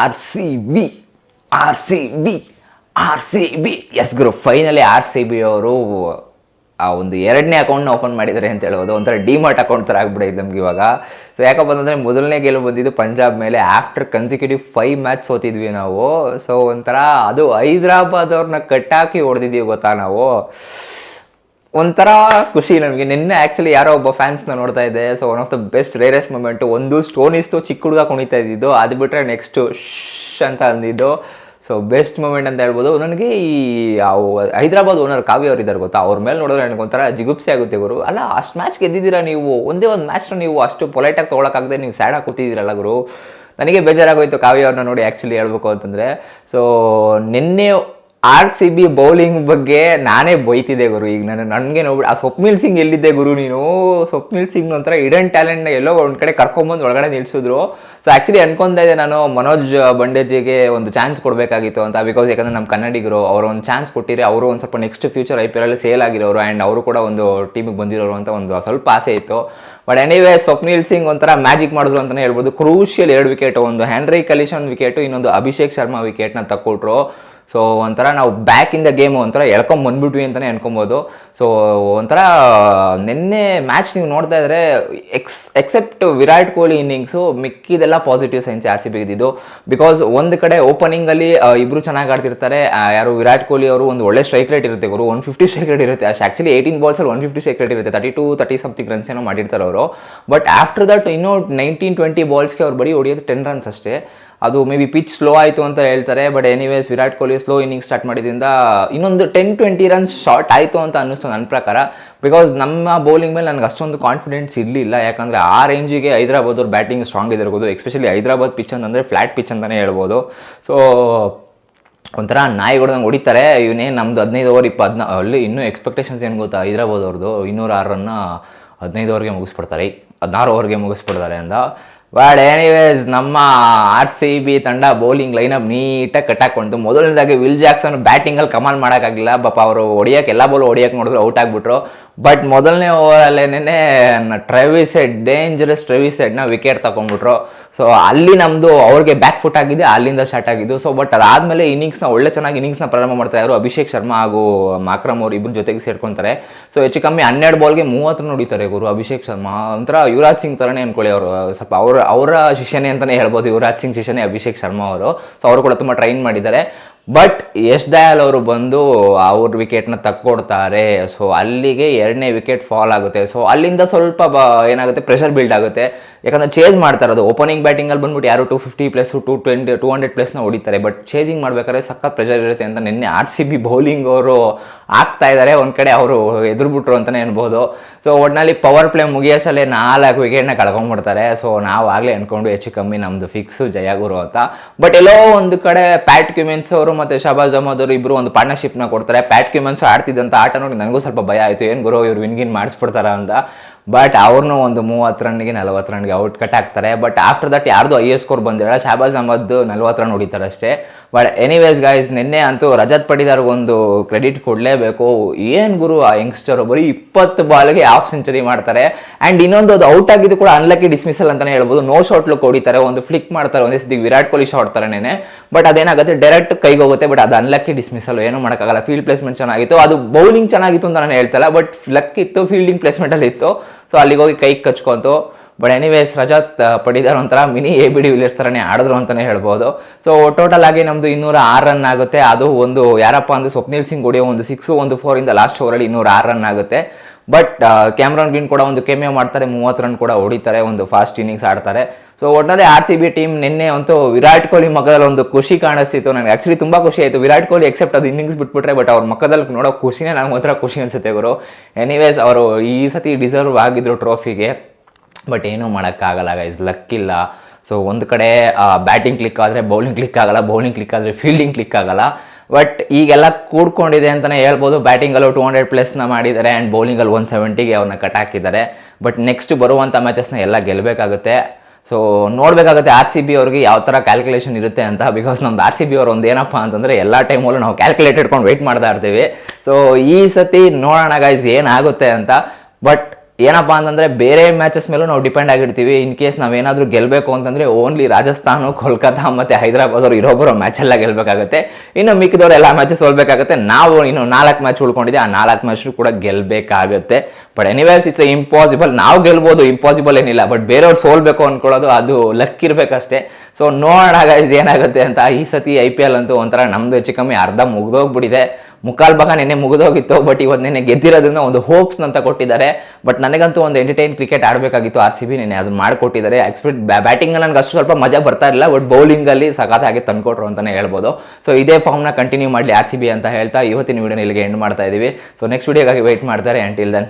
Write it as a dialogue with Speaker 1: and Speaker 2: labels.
Speaker 1: R C B, R C B, R C B. Yes ಗುರು finally R C B ಅವರು, ಆ ಒಂದು ಎರಡನೇ ಅಕೌಂಟ್ನ ಓಪನ್ ಮಾಡಿದ್ದಾರೆ ಅಂತ ಹೇಳ್ಬೋದು. ಒಂಥರ ಡಿಮಾರ್ಟ್ ಅಕೌಂಟ್ ಥರ ಆಗ್ಬಿಟ್ಟಿದೆ ನಮ್ಗೆ ಇವಾಗ. ಸೊ ಯಾಕಪ್ಪ ಅಂತಂದರೆ ಮೊದಲನೇ ಗೆಲುವು ಬಂದಿದ್ದು ಪಂಜಾಬ್ ಮೇಲೆ ಆಫ್ಟರ್ ಕನ್ಸಿಕ್ಯೂಟಿವ್ ಫೈವ್ ಮ್ಯಾಚ್ ಸೋತಿದ್ವಿ ನಾವು. ಸೊ ಒಂಥರ ಅದು ಹೈದ್ರಾಬಾದ್ ಅವ್ರನ್ನ ಕಟ್ಟಾಕಿ ಹೊಡೆದಿದ್ದೀವಿ ಗೊತ್ತಾ ನಾವು. ಒಂಥರ ಖುಷಿ ನಮಗೆ. ನಿನ್ನೆ ಆ್ಯಕ್ಚುಲಿ ಯಾರೋ ಒಬ್ಬ ಫ್ಯಾನ್ಸ್ನ ನೋಡ್ತಾ ಇದ್ದೆ. So one of the best rarest moment ಒಂದು ಸ್ಟೋನ್ ಇಸ್ತು ಚಿಕ್ಕ ಹುಡುಗ ಕುಣಿತಾ ಇದ್ದಿದ್ದು. ಅದು ಬಿಟ್ಟರೆ ನೆಕ್ಸ್ಟು ಶ್ ಅಂತ ಅಂದಿದ್ದು. ಸೊ ಬೆಸ್ಟ್ ಮೂಮೆಂಟ್ ಅಂತ ಹೇಳ್ಬೋದು. ನನಗೆ ಈ ಹೈದರಾಬಾದ್ ಓನರ್ ಕಾವ್ಯ ಅವ್ರು ಇದ್ದಾರೆ ಗೊತ್ತಾ? ಅವ್ರ ಮೇಲೆ ನೋಡಿದ್ರೆ ನನಗೆ ಒಂಥರ ಜಿಗುಪ್ಸೆ ಆಗುತ್ತೆ ಗುರು. ಅಲ್ಲ, ಅಷ್ಟು ಮ್ಯಾಚ್ ಗೆದ್ದಿದ್ದೀರಾ ನೀವು? ಒಂದೇ ಒಂದು ಮ್ಯಾಚ್ನ ನೀವು ಅಷ್ಟು ಪೊಲೈಟಾಗಿ ತೊಗೊಳಕ್ಕಾಗದೆ ನೀವು ಸ್ಯಾಡಾಗಿ ಕೂತಿದ್ದೀರಲ್ಲ ಗುರು. ನನಗೆ ಬೇಜಾರಾಗೋಯ್ತು ಕಾವ್ಯ ಅವ್ರನ್ನ ನೋಡಿ ಆ್ಯಕ್ಚುಲಿ ಹೇಳ್ಬೇಕು ಅಂತಂದರೆ. ಸೊ ನಿನ್ನೆ ಆರ್ ಸಿ ಬಿ ಬೌಲಿಂಗ್ ಬಗ್ಗೆ ನಾನೇ ಬೈತಿದ್ದೆ ಗುರು. ಈಗ ನಾನು ನನಗೆ ನೋಡ್ಬಿಟ್ಟು ಆ ಸ್ವಪ್ನಿಲ್ ಸಿಂಗ್ ಎಲ್ಲಿದ್ದೆ ಗುರು ನೀನು? ಸ್ವಪ್ನಿಲ್ ಸಿಂಗ್ ಒಂಥರ ಇಡನ್ ಟ್ಯಾಲೆಂಟ್ನ ಎಲ್ಲೋ ಒಂದು ಕಡೆ ಕರ್ಕೊಂಬಂದು ಒಳಗಡೆ ನಿಲ್ಸಿದ್ರು. ಸೊ ಆ್ಯಕ್ಚುಲಿ ಅನ್ಕೊಂತ ಇದ್ದೆ ನಾನು, ಮನೋಜ್ ಬಂಡೇಜಿಗೆ ಒಂದು ಚಾನ್ಸ್ ಕೊಡಬೇಕಾಗಿತ್ತು ಅಂತ. ಬಿಕಾಸ್ ಯಾಕಂದರೆ ನಮ್ಮ ಕನ್ನಡಿಗರು, ಅವರು ಒಂದು ಚಾನ್ಸ್ ಕೊಟ್ಟಿರಿ ಅವರು ಒಂದು ಸ್ವಲ್ಪ next future I P L sale ಆಗಿರೋರು ಆ್ಯಂಡ್ ಅವರು ಕೂಡ ಒಂದು ಟೀಮಿಗೆ ಬಂದಿರೋರು ಅಂತ ಒಂದು ಸ್ವಲ್ಪ ಆಸೆ ಇತ್ತು. ಬಟ್ ಎನಿವೇ ಸ್ವಪ್ನಿಲ್ ಸಿಂಗ್ ಒಂಥರ ಮ್ಯಾಜಿಕ್ ಮಾಡಿದ್ರು ಅಂತಲೇ ಹೇಳ್ಬೋದು. ಕ್ರೂಷಿಯಲ್ ಎರಡು ವಿಕೆಟ್ ಒಂದು ಹ್ಯಾನ್ರಿ ಕಲಿಶನ್ ವಿಕೆಟು ಇನ್ನೊಂದು ಅಭಿಷೇಕ್ ಶರ್ಮಾ ವಿಕೆಟ್ನ ತಕ್ಕೊಟ್ರು. ಸೊ ಒಂಥರ ನಾವು ಬ್ಯಾಕ್ ಇನ್ ದ ಗೇಮ್ ಒಂಥರ ಎಳ್ಕೊಂಡ್ ಬಂದ್ಬಿಟ್ವಿ ಅಂತಲೇ ಅನ್ಕೊಬೋದು. ಸೊ ಒಂಥರ, ನಿನ್ನೆ ಮ್ಯಾಚ್ ನೀವು ನೋಡ್ತಾ ಇದ್ರೆ X except Virat Kohli innings ಮಿಕ್ಕಿದೆಲ್ಲ ಪಾಸಿಟಿವ್ ಸೈನ್ಸ್ ಆರ್ ಸಿ ಬಿಗಿದ್ದು ಬಿಕಾಸ್ ಒಂದು ಕಡೆ ಓಪನಿಂಗಲ್ಲಿ ಇಬ್ಬರು ಚೆನ್ನಾಗಿ ಆಡ್ತಿರ್ತಾರೆ. ಯಾರು ವಿರಾಟ್ ಕೊಹ್ಲಿ ಅವರು ಒಂದು ಒಳ್ಳೆ ಸ್ಟ್ರೈಕ್ ರೇಟ್ ಇರುತ್ತೆ ಇವರು ಒನ್ ಫಿಫ್ಟಿ ಸ್ಟ್ರೈಕ್ ರೇಟ್ ಇರುತ್ತೆ. ಅಷ್ಟು ಆ್ಯಕ್ಚುಲಿ ಏಯ್ಟೀನ್ ಬಾಲ್ಸಲ್ಲಿ ಒನ್ ಫಿಫ್ಟಿ ಸ್ಟ್ರೈಕ್ ರೇಟ್ ಇರುತ್ತೆ. Thirty two thirty something runs ಏನೋ ಮಾಡಿರ್ತಾರೆ ಅವರು. ಬಟ್ ಆಫ್ಟರ್ ದಟ್ ಇನ್ನೂ ನೈನ್ಟೀನ್ ಟ್ವೆಂಟಿ ಬಾಲ್ಸ್ಗೆ ಅವ್ರು ಬರೀ ಹೊಡಿಯೋದು ಟೆನ್ ರನ್ಸ್ ಅಷ್ಟೇ. ಅದು ಮೇ ಬಿ ಪಿಚ್ ಸ್ಲೋ ಆಯಿತು ಅಂತ ಹೇಳ್ತಾರೆ but anyways Virat Kohli slow inning start ಮಾಡಿದ್ರಿಂದ ಇನ್ನೊಂದು ಟೆನ್ ಟ್ವೆಂಟಿ ರನ್ಸ್ ಶಾರ್ಟ್ ಆಯಿತು ಅಂತ ಅನ್ನಿಸ್ತು ನನ್ನ ಪ್ರಕಾರ. ಬಿಕಾಸ್ ನಮ್ಮ ಬೌಲಿಂಗ್ ಮೇಲೆ ನನಗೆ ಅಷ್ಟೊಂದು ಕಾನ್ಫಿಡೆನ್ಸ್ ಇರಲಿಲ್ಲ. ಯಾಕಂದರೆ ಆ ರೇಂಜಿಗೆ ಹೈದರಾಬಾದ್ ಅವ್ರು ಬ್ಯಾಟಿಂಗ್ ಸ್ಟ್ರಾಂಗ್ ಇದಿರ್ಬೋದು ಎಸ್ಪೆಷಲಿ ಹೈದರಾಬಾದ್ ಪಿಚ್ ಅಂತಂದರೆ ಫ್ಲಾಟ್ ಪಿಚ್ ಅಂತಲೇ ಹೇಳ್ಬೋದು. ಸೊ ಒಂಥರ ನಾಯಿ ಹೊಡೆದಂಗೆ ಹೊಡಿತಾರೆ. ಇವನೇ ನಮ್ದು ಹದಿನೈದು ಓವರ್ ಇಪ್ಪ ಹದಿನ ಅಲ್ಲಿ ಇನ್ನೂ ಎಕ್ಸ್ಪೆಕ್ಟೇಷನ್ಸ್ ಏನು ಗೊತ್ತಾ? ಹೈದರಾಬಾದ್ ಅವ್ರದ್ದು ಇನ್ನೂರು ಆರು ರನ್ನ ಹದಿನೈದು ಓವರ್ಗೆ ಮುಗಿಸ್ಬಿಡ್ತಾರೆ. ಹದಿನಾರು ಓವರ್ಗೆ ಮುಗಿಸ್ಬಿಡ್ತಾರೆ ಅಂತ ಬಟ್ ಎನಿವೇಸ್ ನಮ್ಮ ಆರ್ ಸಿ ಬಿ ತಂಡ ಬೌಲಿಂಗ್ ಲೈನಪ್ ನೀಟಾಗಿ ಕಟ್ಟಾಕೊಂಡು ಮೊದಲನೇದಾಗಿ ವಿಲ್ ಜಾಕ್ಸನ್ ಬ್ಯಾಟಿಂಗಲ್ಲಿ ಕಮಾಲ್ ಮಾಡೋಕ್ಕಾಗಿಲ್ಲ ಪಾಪ ಅವರು ಹೊಡಿಯೋಕೆ, ಎಲ್ಲ ಬಾಲ್ ಹೊಡಿಯೋಕೆ ನೋಡಿದ್ರು ಔಟ್ ಆಗಿಬಿಟ್ರು. ಬಟ್ ಮೊದಲನೇ ಓವರಲ್ಲೇನೆ ಟ್ರೆವಿಸ್ ಹೆಡ್ ಡೇಂಜರಸ್ ಟ್ರೆವಿಸ್ ಹೆಡ್ನ ವಿಕೆಟ್ ತಗೊಂಡ್ಬಿಟ್ರು ಸೊ ಅಲ್ಲಿ ನಮ್ಮದು ಅವ್ರಿಗೆ ಬ್ಯಾಕ್ ಫುಟ್ ಆಗಿದೆ ಅಲ್ಲಿಂದ ಸ್ಟಾರ್ಟ್ ಆಗಿದ್ದು. ಸೊ ಬಟ್ ಅದಾದಮೇಲೆ ಇನ್ನಿಂಗ್ಸ್ನ ಒಳ್ಳೆ ಚೆನ್ನಾಗಿ ಇನ್ನಿಂಗ್ಸ್ನ ಪ್ರಾರಂಭ ಮಾಡ್ತಾರೆ ಯಾರು ಅಭಿಷೇಕ್ ಶರ್ಮಾ ಹಾಗೂ ಮಾಕ್ರಮ್ ಅವರು ಇಬ್ಬರು ಜೊತೆಗೆ ಸೇರ್ಕೊಂತಾರೆ. ಸೊ ಹೆಚ್ಚು ಕಮ್ಮಿ ಹನ್ನೆರಡು ಬಾಲ್ಗೆ ಮೂವತ್ತು ನೋಡಿತಾರೆ ಗುರು ಅಭಿಷೇಕ್ ಶರ್ಮಾ. ಒಂಥರ ಯುವರಾಜ್ ಸಿಂಗ್ ಥರನೇ ಅನ್ಕೊಳ್ಳಿ ಅವರು. ಸ್ವಲ್ಪ ಅವರ ಅವರ ಶಿಷ್ಯನೇ ಅಂತಲೇ ಹೇಳ್ಬೋದು, ಯುವರಾಜ್ ಸಿಂಗ್ ಶಿಷ್ಯನೇ ಅಭಿಷೇಕ್ ಶರ್ಮಾ ಅವರು. ಸೊ ಅವರು ಕೂಡ ತುಂಬ ಟ್ರೈನ್ ಮಾಡಿದ್ದಾರೆ. ಬಟ್ ಯಶ್ ದಯಾಲ್ ಅವರು ಬಂದು ಅವ್ರ ವಿಕೆಟ್ನ ತಕ್ಕೊಡ್ತಾರೆ. ಸೊ ಅಲ್ಲಿಗೆ ಎರಡನೇ ವಿಕೆಟ್ ಫಾಲ್ ಆಗುತ್ತೆ. ಸೊ ಅಲ್ಲಿಂದ ಸ್ವಲ್ಪ ಏನಾಗುತ್ತೆ ಪ್ರೆಷರ್ ಬಿಲ್ಡ್ ಆಗುತ್ತೆ. ಯಾಕಂದ್ರೆ ಚೇಂಜ್ ಮಾಡ್ತಾರೆ ಅದು. ಓಪನಿಂಗ್ ಬ್ಯಾಟಿಂಗಲ್ಲಿ ಬಂದ್ಬಿಟ್ಟು ಯಾರು two fifty plus two twenty two hundred ಪ್ಲಸ್ನ ಹೊಡಿತಾರೆ. ಬಟ್ ಚೇಸಿಂಗ್ ಮಾಡ್ಬೇಕಾದ್ರೆ ಸಖತ್ ಪ್ರೆಷರ್ ಇರುತ್ತೆ ಅಂತ ನಿನ್ನೆ ಆರ್ ಸಿ ಬಿ ಬೌಲಿಂಗ್ ಅವರು ಆಗ್ತಾ ಇದ್ದಾರೆ. ಒಂದು ಕಡೆ ಅವರು ಎದುರುಬಿಟ್ರು ಅಂತಲೇ ಅನ್ಬೋದು. ಸೊ ಒಟ್ಟಿನಲ್ಲಿ ಪವರ್ ಪ್ಲೇ ಮುಗಿಯೋಸಲೇ ನಾಲ್ಕು ವಿಕೆಟ್ನ ಕಳ್ಕೊಂಡ್ಬಿಡ್ತಾರೆ. ಸೊ ನಾವು ಆಗಲೇ ಅಂದ್ಕೊಂಡು ಹೆಚ್ಚು ಕಮ್ಮಿ ನಮ್ಮದು ಫಿಕ್ಸು ಜಯಗುರು ಅಂತ. ಬಟ್ ಎಲ್ಲೋ ಒಂದು ಕಡೆ ಪ್ಯಾಟ್ ಕ್ಯೂಮೆನ್ಸ್ ಅವರು ಮತ್ತು ಶಬಾಜ್ ಅಹಮದ್ ಇಬ್ಬರು ಒಂದು ಪಾರ್ಟ್ನರ್ಶಿಪ್ನ ಕೊಡ್ತಾರೆ. ಪ್ಯಾಟ್ ಕ್ಯೂಮನ್ಸ್ ಆಡ್ತಿದ್ದಂಥ ಆಟ ನೋಡಿ ನನಗೂ ಸ್ವಲ್ಪ ಭಯ ಆಯಿತು. ಏನು ಗುರು ಇವ್ರು ವಿನ್ಗಿನ್ ಮಾಡಿಸ್ಬಿಡ್ತಾರ ಅಂತ. ಬಟ್ ಅವ್ರನ್ನೂ ಒಂದು ಮೂವತ್ತು ರನ್ಗೆ ನಲವತ್ತು ರನ್ಗೆ ಔಟ್ ಕಟ್ ಆಗ್ತಾರೆ ಬಟ್ ಆಫ್ಟರ್ ದಟ್ ಯಾರ್ದು ಐ ಎಸ್ ಸ್ಕೋರ್ ಬಂದಿರಲ್ಲ ಶಾಬಾಜ್ ಅಹಮದ್ ನಲ್ವತ್ತು ರನ್ ಹೊಡಿತಾರೆ ಅಷ್ಟೇ ಬಟ್ ಎನಿವೇಸ್ ಗಾಯ್ಸ್ ನಿನ್ನೆ ಅಂತೂ ರಜತ್ ಒಂದು ಕ್ರೆಡಿಟ್ ಕೊಡಲೇಬೇಕು. ಏನು ಗುರು ಆ ಯಂಗ್ಸ್ಟರ್ ಒಬ್ಬರು ಇಪ್ಪತ್ತು ಬಾಲ್ಗೆ ಹಾಫ್ ಸೆಂಚುರಿ ಮಾಡ್ತಾರೆ. ಆ್ಯಂಡ್ ಇನ್ನೊಂದು ಅದು ಔಟ್ ಆಗಿದ್ದು ಕೂಡ ಅನ್ಲಕ್ಕಿ ಡಿಸ್ಮಿಸಲ್ ಅಂತಲೇ ಹೇಳ್ಬೋದು. ನೋ ಶಾಟ್ ಲುಕ್ ಹೊಡಿತಾರೆ, ಒಂದು ಫ್ಲಿಕ್ ಮಾಡ್ತಾರೆ, ಒಂದೇ ಸತಿ ವಿರಾಟ್ ಕೊಹ್ಲಿ ಶಾಟ್ ನೆನೆ ಬಟ್ ಅದೇನಾಗುತ್ತೆ ಡೈರೆಕ್ಟ್ ಕೈಗೆ ಹೋಗುತ್ತೆ ಬಟ್ ಅದು ಅನ್ಲಕ್ಕಿ ಡಿಸ್ಮಿಸಲ್ ಏನೂ ಮಾಡೋಕ್ಕಾಗಲ್ಲ. ಫೀಲ್ಡ್ ಪ್ಲೇಸ್ಮೆಂಟ್ ಚೆನ್ನಾಗಿತ್ತು. ಅದು ಬೌಲಿಂಗ್ ಚೆನ್ನಾಗಿತ್ತು ಅಂತ ನಾನು ಹೇಳ್ತಲ್ಲ ಬಟ್ ಲಕ್ ಇತ್ತು ಫೀಲ್ಡಿಂಗ್ ಪ್ಲೇಸ್ಮೆಂಟಲ್ಲಿ ಇತ್ತು. ಸೊ ಅಲ್ಲಿಗೆ ಹೋಗಿ ಕೈ ಕಚ್ಕೊಂತು. ಬಟ್ ಎನಿವೇಸ್ ರಜತ್ ಪಡಿದಾರ ಒಂಥರ mini A B de Villiers ಥರನೇ ಆಡಿದ್ರು ಅಂತಲೇ ಹೇಳ್ಬೋದು. ಸೊ ಟೋಟಲ್ ಆಗಿ ನಮ್ಮದು ಇನ್ನೂರ ಆರು ರನ್ ಆಗುತ್ತೆ. ಅದು ಒಂದು, ಯಾರಪ್ಪ ಅಂದ್ರೆ ಸ್ವಪ್ನಿಲ್ ಸಿಂಗ್ ಗುಡಿಯೋ ಒಂದು ಸಿಕ್ಸು ಒಂದು ಫೋರಿಂದ ಲಾಸ್ಟ್ ಓವರಲ್ಲಿ ಇನ್ನೂರ ಆರು ರನ್ ಆಗುತ್ತೆ. ಬಟ್ ಕ್ಯಾಮ್ರಾನ್ ಗ್ರೀನ್ ಕೂಡ ಒಂದು ಕೆಮಿಯೋ ಮಾಡ್ತಾರೆ, ಮೂವತ್ತು ರನ್ ಕೂಡ ಹೊಡಿತಾರೆ, ಒಂದು ಫಾಸ್ಟ್ ಇನ್ನಿಂಗ್ಸ್ ಆಡ್ತಾರೆ. ಸೊ ಒಟ್ಟಿನಲ್ಲಿ ಆರ್ ಸಿ ಬಿ ಟೀಮ್ ನಿನ್ನೆ ಅಂತೂ ವಿರಾಟ್ ಕೊಹ್ಲಿ ಮಗದಲ್ಲಿ ಒಂದು ಖುಷಿ ಕಾಣಿಸ್ತಿತ್ತು ನನಗೆ. ಆ್ಯಕ್ಚುಲಿ ತುಂಬ ಖುಷಿ ಆಯಿತು. ವಿರಾಟ್ ಕೊಹ್ಲಿ ಎಕ್ಸೆಪ್ಟ್ ಅದು ಇನ್ನಿಂಗ್ಸ್ ಬಿಟ್ಬಿಟ್ರೆ ಬಟ್ ಅವ್ರ ಮಕ್ಕದಲ್ಲಿ ನೋಡೋ ಖುಷಿನೇ ನನಗೆ ಒಂಥರ ಖುಷಿ ಅನಿಸುತ್ತೆ ಗುರು. ಎನಿವೇಸ್ ಅವರು ಈ ಸತಿ ಡಿಸರ್ವ್ ಆಗಿದ್ರು ಟ್ರೋಫಿಗೆ ಬಟ್ ಏನೂ ಮಾಡೋಕ್ಕಾಗಲ್ಲ ಗೈಸ್ ಲಕ್ಕಿಲ್ಲ ಸೊ ಒಂದು ಕಡೆ ಬ್ಯಾಟಿಂಗ್ ಕ್ಲಿಕ್ ಆದರೆ ಬೌಲಿಂಗ್ ಕ್ಲಿಕ್ ಆಗಲ್ಲ ಬೌಲಿಂಗ್ ಕ್ಲಿಕ್ ಆದರೆ ಫೀಲ್ಡಿಂಗ್ ಕ್ಲಿಕ್ ಆಗಲ್ಲ. ಬಟ್ ಈಗೆಲ್ಲ ಕೂಡ್ಕೊಂಡಿದೆ ಅಂತಲೇ ಹೇಳ್ಬೋದು. ಬ್ಯಾಟಿಂಗಲ್ಲೂ ಟೂ ಹಂಡ್ರೆಡ್ ಪ್ಲಸ್ನ ಮಾಡಿದ್ದಾರೆ ಆ್ಯಂಡ್ ಬೌಲಿಂಗಲ್ಲಿ ಒನ್ ಸೆವೆಂಟಿಗೆ ಅವ್ರನ್ನ ಕಟ್ ಹಾಕಿದ್ದಾರೆ. ಬಟ್ ನೆಕ್ಸ್ಟ್ ಬರುವಂಥ ಮ್ಯಾಚಸ್ನ ಎಲ್ಲ ಗೆಲ್ಲಬೇಕಾಗುತ್ತೆ ಸೊ ನೋಡಬೇಕಾಗುತ್ತೆ ಆರ್ ಸಿ ಬಿ ಅವ್ರಿಗೆ ಯಾವ ಥರ ಕ್ಯಾಲ್ಕುಲೇಷನ್ ಇರುತ್ತೆ ಅಂತ. ಬಿಕಾಸ್ ನಮ್ದು ಆರ್ ಸಿ ಬಿ ಅವ್ರು ಒಂದು ಏನಪ್ಪ ಅಂತಂದರೆ ಎಲ್ಲ ಟೈಮಲ್ಲೂ ನಾವು ಕ್ಯಾಲ್ಕುಲೇಟ್ ಇಟ್ಕೊಂಡು ವೆಯ್ಟ್ ಮಾಡ್ತಾ ಇರ್ತೀವಿ. ಸೊ ಈ ಸತಿ ನೋಡೋಣ ಗೈಸ್ ಏನಾಗುತ್ತೆ ಅಂತ. ಬಟ್ ಏನಪ್ಪ ಅಂತಂದರೆ ಬೇರೆ ಮ್ಯಾಚಸ್ ಮೇಲೂ ನಾವು ಡಿಪೆಂಡ್ ಆಗಿರ್ತೀವಿ. ಇನ್ ಕೇಸ್ ನಾವೇನಾದರೂ ಗೆಲ್ಲಬೇಕು ಅಂತಂದರೆ ಓನ್ಲಿ ರಾಜಸ್ಥಾನ ಕೋಲ್ಕತ್ತಾ ಮತ್ತು ಹೈದರಾಬಾದ್ ಅವರು ಇರೋಬ್ಬರೋ ಮ್ಯಾಚೆಲ್ಲ ಗೆಲ್ಲಬೇಕಾಗುತ್ತೆ ಇನ್ನು ಮಿಕ್ಕಿದವ್ರು ಎಲ್ಲ ಮ್ಯಾಚಸ್ ಸೋಲ್ಬೇಕಾಗುತ್ತೆ. ನಾವು ಇನ್ನು ನಾಲ್ಕು ಮ್ಯಾಚ್ ಉಳ್ಕೊಂಡಿದ್ದೆ ಆ ನಾಲ್ಕು ಮ್ಯಾಚ್ ಕೂಡ ಗೆಲ್ಲಬೇಕಾಗುತ್ತೆ ಬಟ್ ಎನಿವೇಸ್ ಇಟ್ಸ್ ಇಂಪಾಸಿಬಲ್ ನಾವು ಗೆಲ್ಬೋದು ಇಂಪಾಸಿಬಲ್ ಏನಿಲ್ಲ. ಬಟ್ ಬೇರೆಯವ್ರು ಸೋಲ್ಬೇಕು ಅಂದ್ಕೊಳ್ಳೋದು ಅದು ಲಕ್ ಇರಬೇಕಷ್ಟೇ. ಸೊ ನೋಡೋಣ ಗೈಸ್ ಏನಾಗುತ್ತೆ ಅಂತ. ಈ ಸತಿ ಐ ಪಿ ಎಲ್ ಅಂತೂ ಒಂಥರ ನಮ್ಮದು ಹೆಚ್ಚು ಕಮ್ಮಿ ಅರ್ಧ ಮುಗ್ದೋಗ್ಬಿಟ್ಟಿದೆ. ಮುಕ್ಕಾಲ್ ಭಾಗ ನೆನ್ನೆ ಮುಗಿದೋಗಿತ್ತು ಬಟ್ ಇವತ್ತು ನೆನ್ನೆ ಗೆದ್ದಿರೋದ್ರಿಂದ ಒಂದು ಹೋಪ್ಸ್ ಅಂತ ಕೊಟ್ಟಿದ್ದಾರೆ. ಬಟ್ ನನಗಂತೂ ಒಂದು ಎಂಟರ್ಟೈನ್ ಕ್ರಿಕೆಟ್ ಆಡಬೇಕಾಗಿತ್ತು ಆರ್ ಸಿ ಬಿ ನೆನ್ನೆ ಅದನ್ನ ಮಾಡಿಕೊಟ್ಟಿದ್ದಾರೆ. ಎಕ್ಸ್ಪೆಕ್ಟ್ ಬ್ಯಾಟಿಂಗ್ ನನಗೆ ಅಷ್ಟು ಸ್ವಲ್ಪ ಮಜಾ ಬರ್ತಾ ಇರಲಿಲ್ಲ ಬಟ್ ಬೌಲಿಂಗಲ್ಲಿ ಸಖತ್ತಾಗಿ ತಂದುಕೊಟ್ರು ಅಂತಲೇ ಹೇಳ್ಬೋದು. ಸೊ ಇದೇ ಫಾರ್ಮ್ನ ಕಂಟಿನ್ಯೂ ಮಾಡಲಿ ಆರ್ ಸಿ ಬಿ ಅಂತ ಹೇಳ್ತಾ ಇವತ್ತಿನ ವಿಡಿಯೋನ ಇಲ್ಲಿಗೆ ಎಂಡ್ ಮಾಡ್ತಾ ಇದ್ದೀವಿ ಸೊ ನೆಕ್ಸ್ಟ್ ವಿಡಿಯೋಗಾಗಿ ವೆಯ್ಟ್ ಮಾಡ್ತಾರೆ. Until then